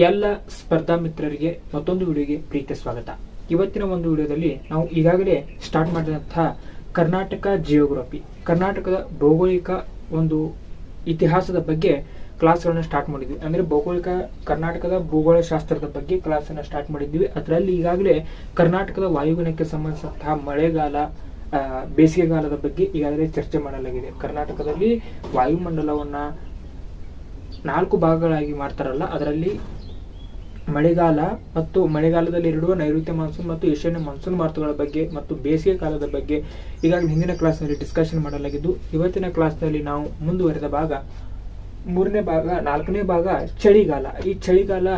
ಎಲ್ಲ ಸ್ಪರ್ಧಾ ಮಿತ್ರರಿಗೆ ಮತ್ತೊಂದು ವಿಡಿಯೋಗೆ ಪ್ರೀತಿಯ ಸ್ವಾಗತ. ಇವತ್ತಿನ ಒಂದು ವಿಡಿಯೋದಲ್ಲಿ ನಾವು ಈಗಾಗಲೇ ಸ್ಟಾರ್ಟ್ ಮಾಡಿದಂತಹ ಕರ್ನಾಟಕ ಜಿಯೋಗ್ರಫಿ ಕರ್ನಾಟಕದ ಭೌಗೋಳಿಕ ಒಂದು ಇತಿಹಾಸದ ಬಗ್ಗೆ ಕ್ಲಾಸ್ಗಳನ್ನ ಸ್ಟಾರ್ಟ್ ಮಾಡಿದ್ವಿ. ಅಂದ್ರೆ ಭೌಗೋಳಿಕ, ಕರ್ನಾಟಕದ ಭೂಗೋಳ ಶಾಸ್ತ್ರದ ಬಗ್ಗೆ ಕ್ಲಾಸ್ ಅನ್ನ ಸ್ಟಾರ್ಟ್ ಮಾಡಿದ್ವಿ. ಅದರಲ್ಲಿ ಈಗಾಗಲೇ ಕರ್ನಾಟಕದ ವಾಯುಗುಣಕ್ಕೆ ಸಂಬಂಧಿಸಿದಂತಹ ಮಳೆಗಾಲ ಬೇಸಿಗೆಗಾಲದ ಬಗ್ಗೆ ಈಗಾಗಲೇ ಚರ್ಚೆ ಮಾಡಲಾಗಿದೆ. ಕರ್ನಾಟಕದಲ್ಲಿ ವಾಯುಮಂಡಲವನ್ನು ನಾಲ್ಕು ಭಾಗಗಳಾಗಿ ಮಾಡ್ತಾರಲ್ಲ, ಅದರಲ್ಲಿ ಮಳೆಗಾಲ ಮತ್ತು ಮಳೆಗಾಲದಲ್ಲಿ ಇರುವ ನೈಋತ್ಯ ಮಾನ್ಸೂನ್ ಮತ್ತು ಈಶಾನ್ಯ ಮಾನ್ಸೂನ್ ಮಾರುತಗಳ ಬಗ್ಗೆ ಮತ್ತು ಬೇಸಿಗೆ ಕಾಲದ ಬಗ್ಗೆ ಈಗಾಗಲೇ ಹಿಂದಿನ ಕ್ಲಾಸ್ನಲ್ಲಿ ಡಿಸ್ಕಷನ್ ಮಾಡಲಾಗಿದ್ದು, ಇವತ್ತಿನ ಕ್ಲಾಸ್ನಲ್ಲಿ ನಾವು ಮುಂದುವರೆದ ಭಾಗ, ಮೂರನೇ ಭಾಗ, ನಾಲ್ಕನೇ ಭಾಗ ಚಳಿಗಾಲ. ಈ ಚಳಿಗಾಲ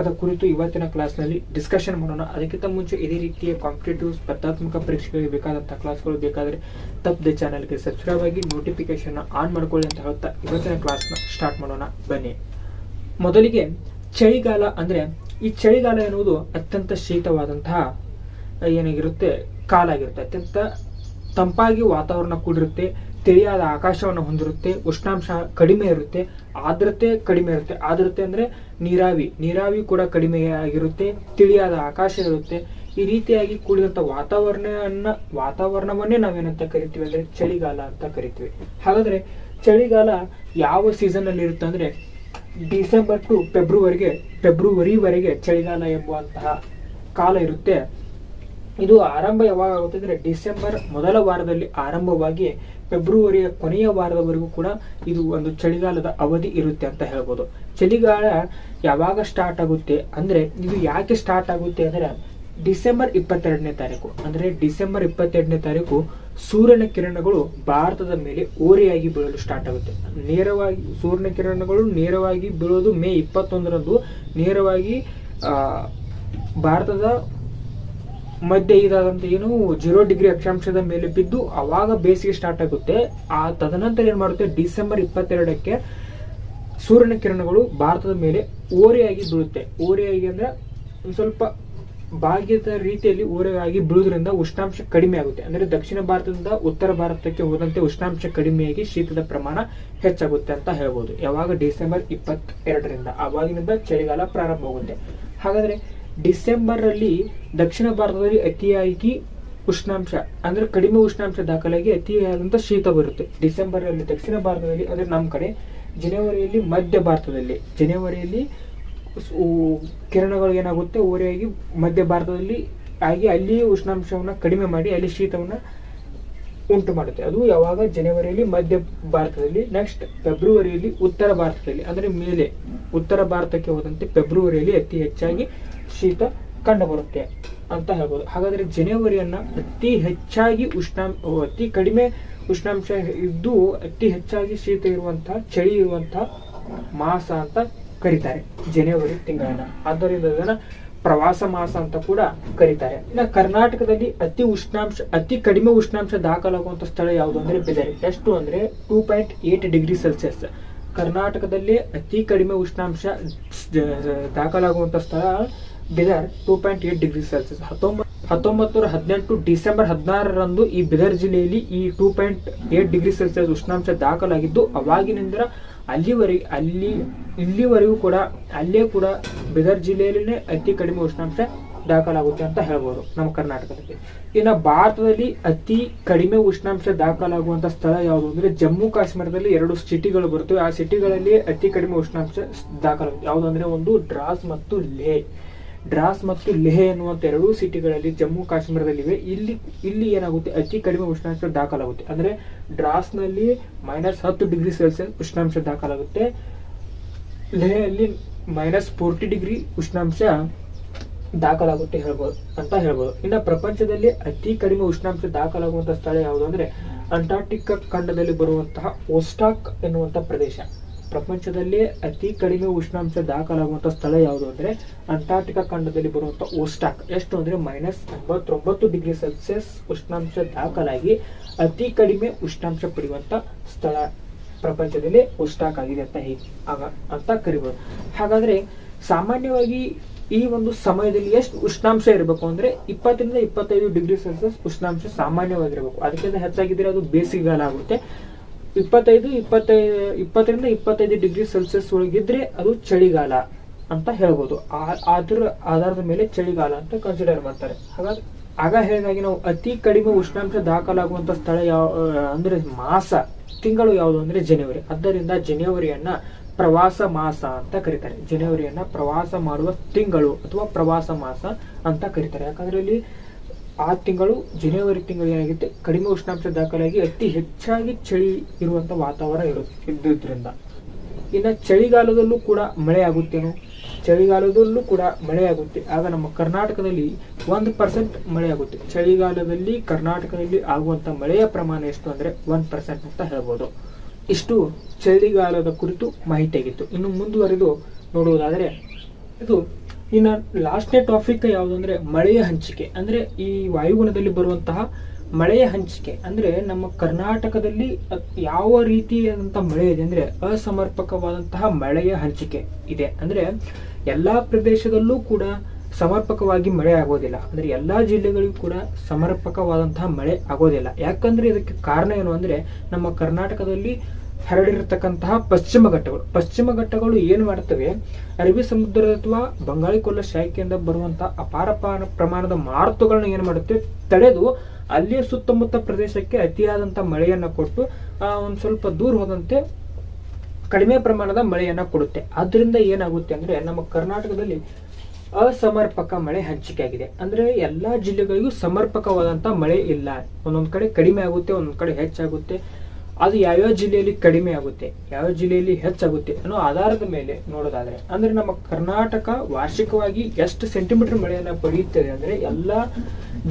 ಅದ ಕುರಿತು ಇವತ್ತಿನ ಕ್ಲಾಸ್ನಲ್ಲಿ ಡಿಸ್ಕಷನ್ ಮಾಡೋಣ. ಅದಕ್ಕಿಂತ ಮುಂಚೆ ಇದೇ ರೀತಿಯ ಕಾಂಪಿಟೇಟಿವ್ ಸ್ಪರ್ಧಾತ್ಮಕ ಪರೀಕ್ಷೆಗಳಿಗೆ ಬೇಕಾದಂಥ ಕ್ಲಾಸ್ಗಳು ಬೇಕಾದರೆ ತಪ್ಪದೆ ಚಾನಲ್ಗೆ ಸಬ್ಸ್ಕ್ರೈಬ್ ಆಗಿ ನೋಟಿಫಿಕೇಶನ್ ಆನ್ ಮಾಡ್ಕೊಳ್ಳಿ ಅಂತ ಹೇಳ್ತಾ ಇವತ್ತಿನ ಕ್ಲಾಸ್ನ ಸ್ಟಾರ್ಟ್ ಮಾಡೋಣ. ಬನ್ನಿ. ಮೊದಲಿಗೆ ಚಳಿಗಾಲ ಅಂದ್ರೆ ಈ ಚಳಿಗಾಲ ಎನ್ನುವುದು ಅತ್ಯಂತ ಶೀತವಾದಂತಹ ಏನಾಗಿರುತ್ತೆ, ಕಾಲ ಆಗಿರುತ್ತೆ. ಅತ್ಯಂತ ತಂಪಾಗಿ ವಾತಾವರಣ ಕೂಡಿರುತ್ತೆ, ತಿಳಿಯಾದ ಆಕಾಶವನ್ನು ಹೊಂದಿರುತ್ತೆ, ಉಷ್ಣಾಂಶ ಕಡಿಮೆ ಇರುತ್ತೆ, ಆರ್ದ್ರತೆ ಕಡಿಮೆ ಇರುತ್ತೆ. ಆರ್ದ್ರತೆ ಅಂದ್ರೆ ನೀರಾವಿ. ನೀರಾವಿ ಕೂಡ ಕಡಿಮೆ ಆಗಿರುತ್ತೆ, ತಿಳಿಯಾದ ಆಕಾಶ ಇರುತ್ತೆ. ಈ ರೀತಿಯಾಗಿ ಕೂಡಿದಂತ ವಾತಾವರಣವನ್ನ ವಾತಾವರಣವನ್ನೇ ನಾವೇನಂತ ಕರಿತೀವಿ ಅಂದರೆ ಚಳಿಗಾಲ ಅಂತ ಕರಿತೀವಿ. ಹಾಗಾದ್ರೆ ಚಳಿಗಾಲ ಯಾವ ಸೀಸನ್ ಅಲ್ಲಿ ಇರುತ್ತೆ ಅಂದ್ರೆ ಡಿಸೆಂಬರ್ ಟು ಫೆಬ್ರವರಿಗೆ, ಫೆಬ್ರವರಿವರೆಗೆ ಚಳಿಗಾಲ ಎಂಬುವಂತಹ ಕಾಲ ಇರುತ್ತೆ. ಇದು ಆರಂಭ ಯಾವಾಗ ಆಗುತ್ತೆ ಅಂದ್ರೆ ಡಿಸೆಂಬರ್ ಮೊದಲ ವಾರದಲ್ಲಿ ಆರಂಭವಾಗಿ ಫೆಬ್ರವರಿಯ ಕೊನೆಯ ವಾರದವರೆಗೂ ಕೂಡ ಇದು ಒಂದು ಚಳಿಗಾಲದ ಅವಧಿ ಇರುತ್ತೆ ಅಂತ ಹೇಳ್ಬೋದು. ಚಳಿಗಾಲ ಯಾವಾಗ ಸ್ಟಾರ್ಟ್ ಆಗುತ್ತೆ ಅಂದ್ರೆ, ಇದು ಯಾಕೆ ಸ್ಟಾರ್ಟ್ ಆಗುತ್ತೆ ಅಂದ್ರೆ, ಡಿಸೆಂಬರ್ ಇಪ್ಪತ್ತೆರಡನೇ ತಾರೀಕು, ಅಂದ್ರೆ ಡಿಸೆಂಬರ್ ಇಪ್ಪತ್ತೆರಡನೇ ತಾರೀಕು ಸೂರ್ಯನ ಕಿರಣಗಳು ಭಾರತದ ಮೇಲೆ ಓರೆಯಾಗಿ ಬೀಳಲು ಸ್ಟಾರ್ಟ್ ಆಗುತ್ತೆ. ನೇರವಾಗಿ ಸೂರ್ಯನ ಕಿರಣಗಳು ನೇರವಾಗಿ ಬೀಳೋದು ಮೇ ಇಪ್ಪತ್ತೊಂದರಂದು. ನೇರವಾಗಿ ಭಾರತದ ಮಧ್ಯೆ ಇದಾದಂತ ಏನು ಜೀರೋ ಡಿಗ್ರಿ ಅಕ್ಷಾಂಶದ ಮೇಲೆ ಬಿದ್ದು ಅವಾಗ ಬೇಸಿಗೆ ಸ್ಟಾರ್ಟ್ ಆಗುತ್ತೆ. ಆ ತದನಂತರ ಏನು ಮಾಡುತ್ತೆ? ಡಿಸೆಂಬರ್ ಇಪ್ಪತ್ತೆರಡಕ್ಕೆ ಸೂರ್ಯನ ಕಿರಣಗಳು ಭಾರತದ ಮೇಲೆ ಓರೆಯಾಗಿ ಬೀಳುತ್ತೆ. ಓರೆಯಾಗಿ ಅಂದ್ರೆ ಒಂದು ಸ್ವಲ್ಪ ಭಾಗ್ಯದ ರೀತಿಯಲ್ಲಿ ಊರಗಾಗಿ ಬೀಳುವುದರಿಂದ ಉಷ್ಣಾಂಶ ಕಡಿಮೆ ಆಗುತ್ತೆ. ಅಂದ್ರೆ ದಕ್ಷಿಣ ಭಾರತದಿಂದ ಉತ್ತರ ಭಾರತಕ್ಕೆ ಹೋದಂತೆ ಉಷ್ಣಾಂಶ ಕಡಿಮೆಯಾಗಿ ಶೀತದ ಪ್ರಮಾಣ ಹೆಚ್ಚಾಗುತ್ತೆ ಅಂತ ಹೇಳ್ಬೋದು. ಯಾವಾಗ? ಡಿಸೆಂಬರ್ ಇಪ್ಪತ್ತೆರಡರಿಂದ. ಆವಾಗಿನಿಂದ ಚಳಿಗಾಲ ಪ್ರಾರಂಭವಾಗುತ್ತೆ ಹಾಗಾದ್ರೆ ಡಿಸೆಂಬರ್ ಅಲ್ಲಿ ದಕ್ಷಿಣ ಭಾರತದಲ್ಲಿ ಅತಿಯಾಗಿ ಉಷ್ಣಾಂಶ, ಅಂದ್ರೆ ಕಡಿಮೆ ಉಷ್ಣಾಂಶ ದಾಖಲಾಗಿ ಅತಿಯಾದಂತ ಶೀತ ಬರುತ್ತೆ. ಡಿಸೆಂಬರ್ ಅಲ್ಲಿ ದಕ್ಷಿಣ ಭಾರತದಲ್ಲಿ, ಅಂದ್ರೆ ನಮ್ಮ ಕಡೆ, ಜನವರಿಯಲ್ಲಿ ಮಧ್ಯ ಭಾರತದಲ್ಲಿ. ಜನವರಿಯಲ್ಲಿ ಕಿರಣಗಳು ಏನಾಗುತ್ತೆ? ಓರೆಯಾಗಿ ಮಧ್ಯ ಭಾರತದಲ್ಲಿ ಆಗಿ ಅಲ್ಲಿ ಉಷ್ಣಾಂಶವನ್ನು ಕಡಿಮೆ ಮಾಡಿ ಅಲ್ಲಿ ಶೀತವನ್ನು ಉಂಟು ಮಾಡುತ್ತೆ. ಅದು ಯಾವಾಗ? ಜನವರಿಯಲ್ಲಿ ಮಧ್ಯ ಭಾರತದಲ್ಲಿ ನೆಕ್ಸ್ಟ್ ಫೆಬ್ರವರಿಯಲ್ಲಿ ಉತ್ತರ ಭಾರತದಲ್ಲಿ, ಅಂದರೆ ಮೇಲೆ. ಉತ್ತರ ಭಾರತಕ್ಕೆ ಹೋದಂತೆ ಫೆಬ್ರವರಿಯಲ್ಲಿ ಅತಿ ಹೆಚ್ಚಾಗಿ ಶೀತ ಕಂಡುಬರುತ್ತೆ ಅಂತ ಹೇಳ್ಬೋದು. ಹಾಗಾದರೆ ಜನವರಿಯನ್ನು ಅತಿ ಹೆಚ್ಚಾಗಿ ಉಷ್ಣಾಂಶ ಅತಿ ಕಡಿಮೆ ಉಷ್ಣಾಂಶ ಇದ್ದು ಅತಿ ಹೆಚ್ಚಾಗಿ ಶೀತ ಇರುವಂತಹ, ಚಳಿ ಇರುವಂತಹ ಮಾಸ ಅಂತ ಕರೀತಾರೆ, ಜನವರಿ ತಿಂಗಳನ್ನ. ಆದ್ದರಿಂದ ಅದನ್ನ ಪ್ರವಾಸ ಮಾಸ ಅಂತ ಕೂಡ ಕರೀತಾರೆ. ಇನ್ನ ಕರ್ನಾಟಕದಲ್ಲಿ ಅತಿ ಉಷ್ಣಾಂಶ, ಅತಿ ಕಡಿಮೆ ಉಷ್ಣಾಂಶ ದಾಖಲಾಗುವಂತ ಸ್ಥಳ ಯಾವುದು ಅಂದ್ರೆ ಬಿದರಿ ಎಷ್ಟು ಅಂದ್ರೆ two point eight degree Celsius ಕರ್ನಾಟಕದಲ್ಲಿ ಅತಿ ಕಡಿಮೆ ಉಷ್ಣಾಂಶ ದಾಖಲಾಗುವಂತ ಸ್ಥಳ Bidar two point eight degree Celsius ಹತ್ತೊಂಬತ್ತು ಹತ್ತೊಂಬತ್ತು ಹದಿನೆಂಟು ಡಿಸೆಂಬರ್ ಹದಿನಾರರಂದು ಈ ಬಿದರ್ ಜಿಲ್ಲೆಯಲ್ಲಿ ಈ two point eight degree Celsius ಉಷ್ಣಾಂಶ ದಾಖಲಾಗಿದ್ದು ಅವಾಗಿನಿಂದ ಅಲ್ಲಿವರೆಗೆ ಅಲ್ಲಿ ಇಲ್ಲಿವರೆಗೂ ಕೂಡ ಅಲ್ಲೇ ಕೂಡ ಬೀದರ್ ಜಿಲ್ಲೆಯಲ್ಲಿನೇ ಅತಿ ಕಡಿಮೆ ಉಷ್ಣಾಂಶ ದಾಖಲಾಗುತ್ತೆ ಅಂತ ಹೇಳ್ಬೋದು ನಮ್ಮ ಕರ್ನಾಟಕದಲ್ಲಿ. ಇನ್ನು ಭಾರತದಲ್ಲಿ ಅತಿ ಕಡಿಮೆ ಉಷ್ಣಾಂಶ ದಾಖಲಾಗುವಂತ ಸ್ಥಳ ಯಾವುದು ಅಂದ್ರೆ ಜಮ್ಮು ಕಾಶ್ಮೀರದಲ್ಲಿ ಎರಡು ಸಿಟಿಗಳು ಬರ್ತವೆ ಆ ಸಿಟಿಗಳಲ್ಲಿ ಅತಿ ಕಡಿಮೆ ಉಷ್ಣಾಂಶ ದಾಖಲಾಗುತ್ತೆ. ಯಾವುದು ಅಂದ್ರೆ ಒಂದು ಡ್ರಾಸ್ ಮತ್ತು ಲೇಹ್. ಡ್ರಾಸ್ ಮತ್ತು ಲೆಹೆ ಎನ್ನುವಂಥ ಎರಡೂ ಸಿಟಿಗಳಲ್ಲಿ ಜಮ್ಮು ಕಾಶ್ಮೀರದಲ್ಲಿವೆ. ಇಲ್ಲಿ ಇಲ್ಲಿ ಏನಾಗುತ್ತೆ? ಅತಿ ಕಡಿಮೆ ಉಷ್ಣಾಂಶ ದಾಖಲಾಗುತ್ತೆ. ಅಂದ್ರೆ ಡ್ರಾಸ್ನಲ್ಲಿ ಮೈನಸ್ ಹತ್ತು ಡಿಗ್ರಿ ಸೆಲ್ಸಿಯಸ್ ಉಷ್ಣಾಂಶ ದಾಖಲಾಗುತ್ತೆ. ಲೆಹೆಯಲ್ಲಿ ಮೈನಸ್ ಫೋರ್ಟಿ ಡಿಗ್ರಿ ಉಷ್ಣಾಂಶ ದಾಖಲಾಗುತ್ತೆ ಹೇಳ್ಬೋದು ಅಂತ ಹೇಳ್ಬೋದು. ಇನ್ನು ಪ್ರಪಂಚದಲ್ಲಿ ಅತಿ ಕಡಿಮೆ ಉಷ್ಣಾಂಶ ದಾಖಲಾಗುವಂತಹ ಸ್ಥಳ ಯಾವುದು ಅಂದ್ರೆ ಅಂಟಾರ್ಟಿಕ್ ಖಂಡದಲ್ಲಿ ಬರುವಂತಹ ಓಸ್ಟಾಕ್ ಎನ್ನುವಂಥ ಪ್ರದೇಶ. ಪ್ರಪಂಚದಲ್ಲೇ ಅತಿ ಕಡಿಮೆ ಉಷ್ಣಾಂಶ ದಾಖಲಾಗುವಂತಹ ಸ್ಥಳ ಯಾವುದು ಅಂದ್ರೆ ಅಂಟಾರ್ಟಿಕಾ ಖಂಡದಲ್ಲಿ ಬರುವಂತಹ ಓಸ್ಟಾಕ್ ಎಷ್ಟು ಅಂದ್ರೆ ಮೈನಸ್ ಎಂಬತ್ತೊಂಬತ್ತು ಡಿಗ್ರಿ ಸೆಲ್ಸಿಯಸ್ ಉಷ್ಣಾಂಶ ದಾಖಲಾಗಿ ಅತಿ ಕಡಿಮೆ ಉಷ್ಣಾಂಶ ಪಡೆಯುವಂತ ಸ್ಥಳ ಪ್ರಪಂಚದಲ್ಲಿ ಓಸ್ಟಾಕ್ ಆಗಿದೆ ಅಂತ ಹೇಗೆ ಆಗ ಅಂತ ಕರಿಬೋದು. ಹಾಗಾದ್ರೆ ಸಾಮಾನ್ಯವಾಗಿ ಈ ಒಂದು ಸಮಯದಲ್ಲಿ ಎಷ್ಟು ಉಷ್ಣಾಂಶ ಇರಬೇಕು ಅಂದ್ರೆ ಇಪ್ಪತ್ತರಿಂದ ಇಪ್ಪತ್ತೈದು ಡಿಗ್ರಿ ಸೆಲ್ಸಿಯಸ್ ಉಷ್ಣಾಂಶ ಸಾಮಾನ್ಯವಾಗಿರಬೇಕು. ಅದಕ್ಕಿಂತ ಹೆಚ್ಚಾಗಿದ್ರೆ ಅದು ಬೇಸಿಗೆಗಾಲ ಆಗುತ್ತೆ. ಇಪ್ಪತ್ತೈದು, ಇಪ್ಪತ್ತೈ, ಇಪ್ಪತ್ತರಿಂದ ಇಪ್ಪತ್ತೈದು ಡಿಗ್ರಿ ಸೆಲ್ಸಿಯಸ್ ಒಳಗಿದ್ರೆ ಅದು ಚಳಿಗಾಲ ಅಂತ ಹೇಳ್ಬೋದು. ಅದ್ರ ಆಧಾರದ ಮೇಲೆ ಚಳಿಗಾಲ ಅಂತ ಕನ್ಸಿಡರ್ ಮಾಡ್ತಾರೆ. ಹಾಗಾದ್ರೆ, ಆಗ ಹೇಳಿದಾಗೆ ನಾವು ಅತಿ ಕಡಿಮೆ ಉಷ್ಣಾಂಶ ದಾಖಲಾಗುವಂತ ಸ್ಥಳ ಯಾವ ಅಂದ್ರೆ ಮಾಸ, ತಿಂಗಳು ಯಾವುದು ಅಂದ್ರೆ ಜನವರಿ. ಆದ್ದರಿಂದ ಜನವರಿಯನ್ನ ಪ್ರವಾಸ ಮಾಸ ಅಂತ ಕರೀತಾರೆ. ಜನವರಿಯನ್ನ ಪ್ರವಾಸ ಮಾಡುವ ತಿಂಗಳು ಅಥವಾ ಪ್ರವಾಸ ಮಾಸ ಅಂತ ಕರೀತಾರೆ. ಯಾಕಂದ್ರೆ ಇಲ್ಲಿ ಆ ತಿಂಗಳು, ಜನವರಿ ತಿಂಗಳು ಏನಾಗುತ್ತೆ, ಕಡಿಮೆ ಉಷ್ಣಾಂಶ ದಾಖಲಾಗಿ ಅತಿ ಹೆಚ್ಚಾಗಿ ಚಳಿ ಇರುವಂತ ವಾತಾವರಣ ಇರುತ್ತೆ, ಇದ್ದುದರಿಂದ. ಇನ್ನ ಚಳಿಗಾಲದಲ್ಲೂ ಕೂಡ ಮಳೆ ಆಗುತ್ತೇನೋ? ಚಳಿಗಾಲದಲ್ಲೂ ಕೂಡ ಮಳೆ ಆಗುತ್ತೆ. ಆಗ ನಮ್ಮ ಕರ್ನಾಟಕದಲ್ಲಿ ಒಂದು ಪರ್ಸೆಂಟ್ ಮಳೆ ಆಗುತ್ತೆ. ಚಳಿಗಾಲದಲ್ಲಿ, ಕರ್ನಾಟಕದಲ್ಲಿ ಆಗುವಂತ ಮಳೆಯ ಪ್ರಮಾಣ ಎಷ್ಟು ಅಂದ್ರೆ ಒಂದ್ ಪರ್ಸೆಂಟ್ ಅಂತ ಹೇಳ್ಬೋದು. ಇಷ್ಟು ಚಳಿಗಾಲದ ಕುರಿತು ಮಾಹಿತಿ ಆಗಿತ್ತು. ಇನ್ನು ಮುಂದುವರೆದು ನೋಡುವುದಾದರೆ, ಇದು ಇನ್ನ ಲಾಸ್ಟ್ನೇ ಟಾಪಿಕ್ ಯಾವುದು ಅಂದ್ರೆ ಮಳೆಯ ಹಂಚಿಕೆ. ಅಂದ್ರೆ ಈ ವಾಯುಗುಣದಲ್ಲಿ ಬರುವಂತಹ ಮಳೆಯ ಹಂಚಿಕೆ. ಅಂದ್ರೆ ನಮ್ಮ ಕರ್ನಾಟಕದಲ್ಲಿ ಯಾವ ರೀತಿಯಾದಂಥ ಮಳೆ ಇದೆ, ಅಂದ್ರೆ ಅಸಮರ್ಪಕವಾದಂತಹ ಮಳೆಯ ಹಂಚಿಕೆ ಇದೆ. ಅಂದ್ರೆ ಎಲ್ಲಾ ಪ್ರದೇಶದಲ್ಲೂ ಕೂಡ ಸಮರ್ಪಕವಾಗಿ ಮಳೆ ಆಗೋದಿಲ್ಲ. ಅಂದ್ರೆ ಎಲ್ಲಾ ಜಿಲ್ಲೆಗಳಿಗೂ ಕೂಡ ಸಮರ್ಪಕವಾದಂತಹ ಮಳೆ ಆಗೋದಿಲ್ಲ. ಯಾಕಂದ್ರೆ ಇದಕ್ಕೆ ಕಾರಣ ಏನು ಅಂದ್ರೆ ನಮ್ಮ ಕರ್ನಾಟಕದಲ್ಲಿ ಹರಡಿರತಕ್ಕಂತಹ ಪಶ್ಚಿಮ ಘಟ್ಟಗಳು. ಪಶ್ಚಿಮ ಘಟ್ಟಗಳು ಏನು ಮಾಡ್ತವೆ? ಅರಬ್ಬಿ ಸಮುದ್ರ ಅಥವಾ ಬಂಗಾಳಿ ಕೊಲ್ಲ ಶಾಖೆಯಿಂದ ಬರುವಂತಹ ಅಪಾರ ಪ್ರಮಾಣದ ಮಾರುತಗಳನ್ನ ಏನ್ ಮಾಡುತ್ತೆ? ತಡೆದು ಅಲ್ಲಿಯ ಸುತ್ತಮುತ್ತ ಪ್ರದೇಶಕ್ಕೆ ಅತಿಯಾದಂತಹ ಮಳೆಯನ್ನ ಕೊಟ್ಟು ಆ, ಒಂದ್ ಸ್ವಲ್ಪ ದೂರ ಹೋದಂತೆ ಕಡಿಮೆ ಪ್ರಮಾಣದ ಮಳೆಯನ್ನ ಕೊಡುತ್ತೆ. ಅದರಿಂದ ಏನಾಗುತ್ತೆ ಅಂದ್ರೆ ನಮ್ಮ ಕರ್ನಾಟಕದಲ್ಲಿ ಅಸಮರ್ಪಕ ಮಳೆ ಹಂಚಿಕೆ ಆಗಿದೆ. ಅಂದ್ರೆ ಎಲ್ಲಾ ಜಿಲ್ಲೆಗಳಿಗೂ ಸಮರ್ಪಕವಾದಂತ ಮಳೆ ಇಲ್ಲ. ಒಂದೊಂದ್ ಕಡೆ ಕಡಿಮೆ ಆಗುತ್ತೆ ಒಂದೊಂದ್ ಕಡೆ ಹೆಚ್ಚಾಗುತ್ತೆ. ಅದು ಯಾವ್ಯಾವ ಜಿಲ್ಲೆಯಲ್ಲಿ ಕಡಿಮೆ ಆಗುತ್ತೆ, ಯಾವ ಜಿಲ್ಲೆಯಲ್ಲಿ ಹೆಚ್ಚಾಗುತ್ತೆ ಅನ್ನೋ ಆಧಾರದ ಮೇಲೆ ನೋಡೋದಾದ್ರೆ, ಅಂದ್ರೆ ನಮ್ಮ ಕರ್ನಾಟಕ ವಾರ್ಷಿಕವಾಗಿ ಎಷ್ಟು ಸೆಂಟಿಮೀಟರ್ ಮಳೆಯನ್ನ ಪಡೆಯುತ್ತದೆ ಅಂದ್ರೆ ಎಲ್ಲಾ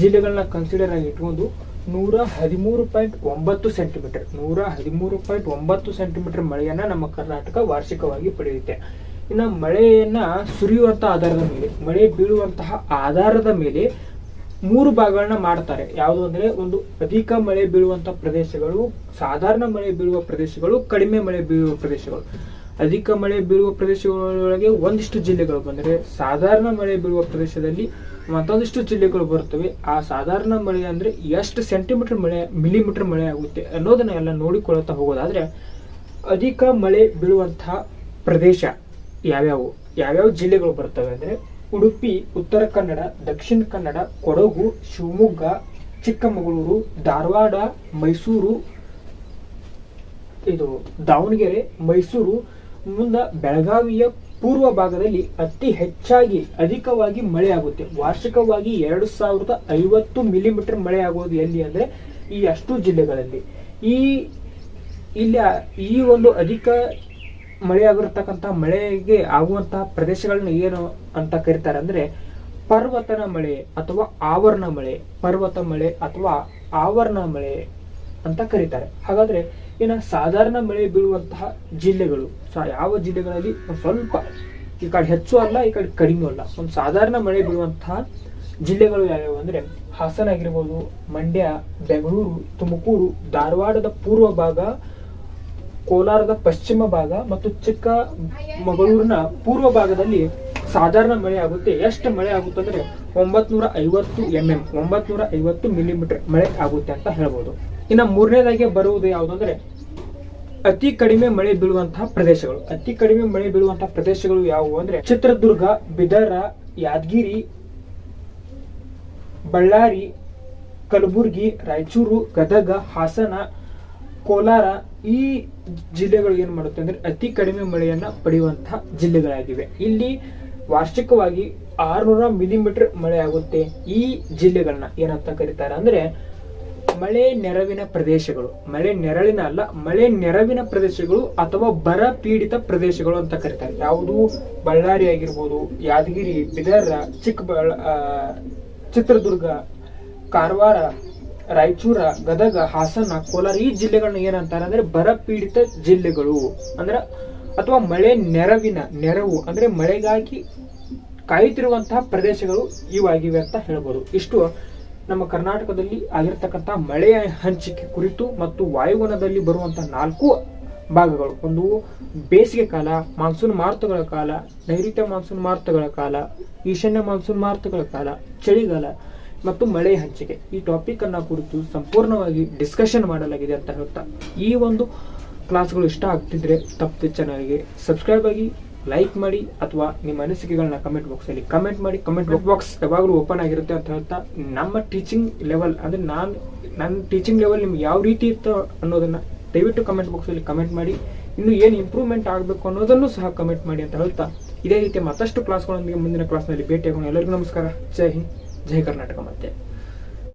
ಜಿಲ್ಲೆಗಳನ್ನ ಕನ್ಸಿಡರ್ ಆಗಿ ಇಟ್ಕೊಂಡು ನೂರ ಹದಿಮೂರು ಪಾಯಿಂಟ್ ಒಂಬತ್ತು ಸೆಂಟಿಮೀಟರ್ ನೂರ ಹದಿಮೂರು ಪಾಯಿಂಟ್ ಒಂಬತ್ತು ಸೆಂಟಿಮೀಟರ್ ಮಳೆಯನ್ನ ನಮ್ಮ ಕರ್ನಾಟಕ ವಾರ್ಷಿಕವಾಗಿ ಪಡೆಯುತ್ತೆ. ಇನ್ನು ಮಳೆಯನ್ನ ಸುರಿಯುವಂತಹ ಆಧಾರದ ಮೇಲೆ, ಮಳೆ ಬೀಳುವಂತಹ ಆಧಾರದ ಮೇಲೆ ಮೂರು ಭಾಗಗಳನ್ನ ಮಾಡ್ತಾರೆ. ಯಾವುದು ಅಂದ್ರೆ ಒಂದು ಅಧಿಕ ಮಳೆ ಬೀಳುವಂತ ಪ್ರದೇಶಗಳು, ಸಾಧಾರಣ ಮಳೆ ಬೀಳುವ ಪ್ರದೇಶಗಳು, ಕಡಿಮೆ ಮಳೆ ಬೀಳುವ ಪ್ರದೇಶಗಳು. ಅಧಿಕ ಮಳೆ ಬೀಳುವ ಪ್ರದೇಶಗಳೊಳಗೆ ಒಂದಿಷ್ಟು ಜಿಲ್ಲೆಗಳು ಬಂದರೆ ಸಾಧಾರಣ ಮಳೆ ಬೀಳುವ ಪ್ರದೇಶದಲ್ಲಿ ಮತ್ತೊಂದಿಷ್ಟು ಜಿಲ್ಲೆಗಳು ಬರ್ತವೆ ಆ ಸಾಧಾರಣ ಮಳೆ ಅಂದ್ರೆ ಎಷ್ಟು ಸೆಂಟಿಮೀಟರ್ ಮಳೆ ಮಿಲಿಮೀಟರ್ ಮಳೆ ಆಗುತ್ತೆ ಅನ್ನೋದನ್ನ ಎಲ್ಲ ನೋಡಿಕೊಳ್ಳುತ್ತಾ ಹೋಗೋದಾದ್ರೆ ಅಧಿಕ ಮಳೆ ಬೀಳುವಂತಹ ಪ್ರದೇಶ ಯಾವ್ಯಾವು? ಯಾವ್ಯಾವ ಜಿಲ್ಲೆಗಳು ಬರ್ತವೆ ಅಂದ್ರೆ ಉಡುಪಿ, ಉತ್ತರ ಕನ್ನಡ, ದಕ್ಷಿಣ ಕನ್ನಡ, ಕೊಡಗು, ಶಿವಮೊಗ್ಗ, ಚಿಕ್ಕಮಗಳೂರು, ಧಾರವಾಡ, ಮೈಸೂರು, ಇದು ದಾವಣಗೆರೆ, ಮೈಸೂರು, ಮುಂದ ಬೆಳಗಾವಿಯ ಪೂರ್ವ ಭಾಗದಲ್ಲಿ ಅತಿ ಹೆಚ್ಚಾಗಿ ಅಧಿಕವಾಗಿ ಮಳೆಯಾಗುತ್ತೆ. ವಾರ್ಷಿಕವಾಗಿ ಎರಡು ಸಾವಿರದ ಐವತ್ತು ಮಿಲಿಮೀಟರ್ ಮಳೆ ಆಗೋದು ಎಲ್ಲಿ ಅಂದ್ರೆ ಈ ಅಷ್ಟು ಜಿಲ್ಲೆಗಳಲ್ಲಿ. ಈ, ಇಲ್ಲಿ ಈ ಒಂದು ಅಧಿಕ ಮಳೆ ಆಗಿರತಕ್ಕಂತ ಮಳೆಗೆ ಆಗುವಂತಹ ಪ್ರದೇಶಗಳನ್ನ ಏನು ಅಂತ ಕರೀತಾರೆ ಅಂದ್ರೆ ಪರ್ವತನ ಮಳೆ ಅಥವಾ ಆವರಣ ಮಳೆ, ಪರ್ವತ ಮಳೆ ಅಥವಾ ಆವರಣ ಮಳೆ ಅಂತ ಕರೀತಾರೆ. ಹಾಗಾದ್ರೆ ಇನ್ನು ಸಾಧಾರಣ ಮಳೆ ಬೀಳುವಂತಹ ಜಿಲ್ಲೆಗಳು ಯಾವ ಜಿಲ್ಲೆಗಳಲ್ಲಿ ಸ್ವಲ್ಪ ಈ ಕಡೆ ಹೆಚ್ಚು ಅಲ್ಲ, ಈ ಕಡೆ ಕಡಿಮೆ ಅಲ್ಲ. ಒಂದು ಸಾಧಾರಣ ಮಳೆ ಬೀಳುವಂತಹ ಜಿಲ್ಲೆಗಳು ಯಾವ್ಯಾವು ಅಂದ್ರೆ ಹಾಸನ ಆಗಿರ್ಬೋದು, ಮಂಡ್ಯ, ಬೆಂಗಳೂರು, ತುಮಕೂರು, ಧಾರವಾಡದ ಪೂರ್ವ ಭಾಗ ಕೋಲಾರದ ಪಶ್ಚಿಮ ಭಾಗ ಮತ್ತು ಚಿಕ್ಕಮಗಳೂರಿನ ಪೂರ್ವ ಭಾಗದಲ್ಲಿ ಸಾಧಾರಣ ಮಳೆ ಆಗುತ್ತೆ. ಎಷ್ಟು ಮಳೆ ಆಗುತ್ತೆ ಅಂದ್ರೆ ಒಂಬತ್ನೂರ ಐವತ್ತು ಎಂ ಎಂ ಒಂಬತ್ನೂರ ಐವತ್ತು ಮಿಲಿಮೀಟರ್ ಮಳೆ ಆಗುತ್ತೆ ಅಂತ ಹೇಳ್ಬೋದು. ಇನ್ನು ಮೂರನೇದಾಗಿ ಬರುವುದು ಯಾವುದು ಅಂದ್ರೆ ಅತಿ ಕಡಿಮೆ ಮಳೆ ಬೀಳುವಂತಹ ಪ್ರದೇಶಗಳು. ಅತಿ ಕಡಿಮೆ ಮಳೆ ಬೀಳುವಂತಹ ಪ್ರದೇಶಗಳು ಯಾವುವು ಅಂದ್ರೆ ಚಿತ್ರದುರ್ಗ, ಬಿದರ, ಯಾದಗಿರಿ, ಬಳ್ಳಾರಿ, ಕಲಬುರಗಿ, ರಾಯಚೂರು, ಗದಗ, ಹಾಸನ, ಕೋಲಾರ ಈ ಜಿಲ್ಲೆಗಳು ಏನು ಮಾಡುತ್ತೆ ಅಂದ್ರೆ ಅತಿ ಕಡಿಮೆ ಮಳೆಯನ್ನ ಪಡೆಯುವಂತಹ ಜಿಲ್ಲೆಗಳಾಗಿವೆ. ಇಲ್ಲಿ ವಾರ್ಷಿಕವಾಗಿ ಆರ್ನೂರ ಮಿಲಿಮೀಟರ್ ಮಳೆ ಆಗುತ್ತೆ ಈ ಜಿಲ್ಲೆಗಳನ್ನ. ಏನಂತ ಕರೀತಾರೆ ಅಂದ್ರೆ ಮಳೆ ನೆರವಿನ ಪ್ರದೇಶಗಳು. ಮಳೆ ನೆರಳಿನ ಅಲ್ಲ, ಮಳೆ ನೆರವಿನ ಪ್ರದೇಶಗಳು ಅಥವಾ ಬರ ಪೀಡಿತ ಪ್ರದೇಶಗಳು ಅಂತ ಕರೀತಾರೆ. ಯಾವುದು? ಬಳ್ಳಾರಿ ಆಗಿರ್ಬೋದು, ಯಾದಗಿರಿ, ಬಿದರ, ಚಿಕ್ಕಬಳ್ಳ ಚಿತ್ರದುರ್ಗ, ಕಾರವಾರ ರಾಯಚೂರ, ಗದಗ, ಹಾಸನ, ಕೋಲಾರ ಈ ಜಿಲ್ಲೆಗಳನ್ನ ಏನಂತಾರೆ ಅಂದ್ರೆ ಬರ ಪೀಡಿತ ಜಿಲ್ಲೆಗಳು. ಅಂದ್ರ ಅಥವಾ ಮಳೆ ನೆರವಿನ ನೆರವು, ಅಂದ್ರೆ ಮಳೆಗಾಗಿ ಕಾಯುತ್ತಿರುವಂತಹ ಪ್ರದೇಶಗಳು ಇವಾಗಿವೆ ಅಂತ ಹೇಳ್ಬೋದು. ಇಷ್ಟು ನಮ್ಮ ಕರ್ನಾಟಕದಲ್ಲಿ ಆಗಿರ್ತಕ್ಕಂಥ ಮಳೆಯ ಹಂಚಿಕೆ ಕುರಿತು ಮತ್ತು ವಾಯುಗುಣದಲ್ಲಿ ಬರುವಂತಹ ನಾಲ್ಕು ಭಾಗಗಳು. ಒಂದು ಬೇಸಿಗೆ ಕಾಲ ಮಾನ್ಸೂನ್ ಮಾರುತಗಳ ಕಾಲ, ನೈಋತ್ಯ ಮಾನ್ಸೂನ್ ಮಾರುತಗಳ ಕಾಲ, ಈಶಾನ್ಯ ಮಾನ್ಸೂನ್ ಮಾರುತಗಳ ಕಾಲ, ಚಳಿಗಾಲ ಮತ್ತು ಮಳೆ ಹಂಚಿಕೆ. ಈ ಟಾಪಿಕ್ ಅನ್ನ ಕುರಿತು ಸಂಪೂರ್ಣವಾಗಿ ಡಿಸ್ಕಷನ್ ಮಾಡಲಾಗಿದೆ ಅಂತ ಹೇಳ್ತಾ. ಈ ಒಂದು ಕ್ಲಾಸ್ಗಳು ಇಷ್ಟ ಆಗ್ತಿದ್ರೆ ತಪ್ಪು ಚಾನಲ್ಗೆ ಸಬ್ಸ್ಕ್ರೈಬ್ ಆಗಿ ಲೈಕ್ ಮಾಡಿ ಅಥವಾ ನಿಮ್ಮ ಅನಿಸಿಕೆಗಳನ್ನ ಕಮೆಂಟ್ ಬಾಕ್ಸ್ ಅಲ್ಲಿ ಕಮೆಂಟ್ ಮಾಡಿ. ಕಮೆಂಟ್ ಬಾಕ್ಸ್ ಯಾವಾಗಲೂ ಓಪನ್ ಆಗಿರುತ್ತೆ ಅಂತ ಹೇಳ್ತಾ. ನಮ್ಮ ಟೀಚಿಂಗ್ ಲೆವೆಲ್ ಅಂದ್ರೆ ನಾನು ನನ್ನ ಟೀಚಿಂಗ್ ಲೆವೆಲ್ ನಿಮ್ಗೆ ಯಾವ ರೀತಿ ಇತ್ತು ಅನ್ನೋದನ್ನ ದಯವಿಟ್ಟು ಕಮೆಂಟ್ ಬಾಕ್ಸ್ ಅಲ್ಲಿ ಕಮೆಂಟ್ ಮಾಡಿ. ಇನ್ನು ಏನು ಇಂಪ್ರೂವ್ಮೆಂಟ್ ಆಗಬೇಕು ಅನ್ನೋದನ್ನು ಸಹ ಕಮೆಂಟ್ ಮಾಡಿ ಅಂತ ಹೇಳ್ತಾ. ಇದೇ ರೀತಿ ಮತ್ತಷ್ಟು ಕ್ಲಾಸ್ಗಳೊಂದಿಗೆ ಮುಂದಿನ ಕ್ಲಾಸ್ನಲ್ಲಿ ಭೇಟಿಯಾಗೋಣ. ಎಲ್ಲರಿಗೂ ನಮಸ್ಕಾರ. ಜೈ ಹಿಂದ್. ಜೈ ಕರ್ನಾಟಕ ಮತ್ತೆ.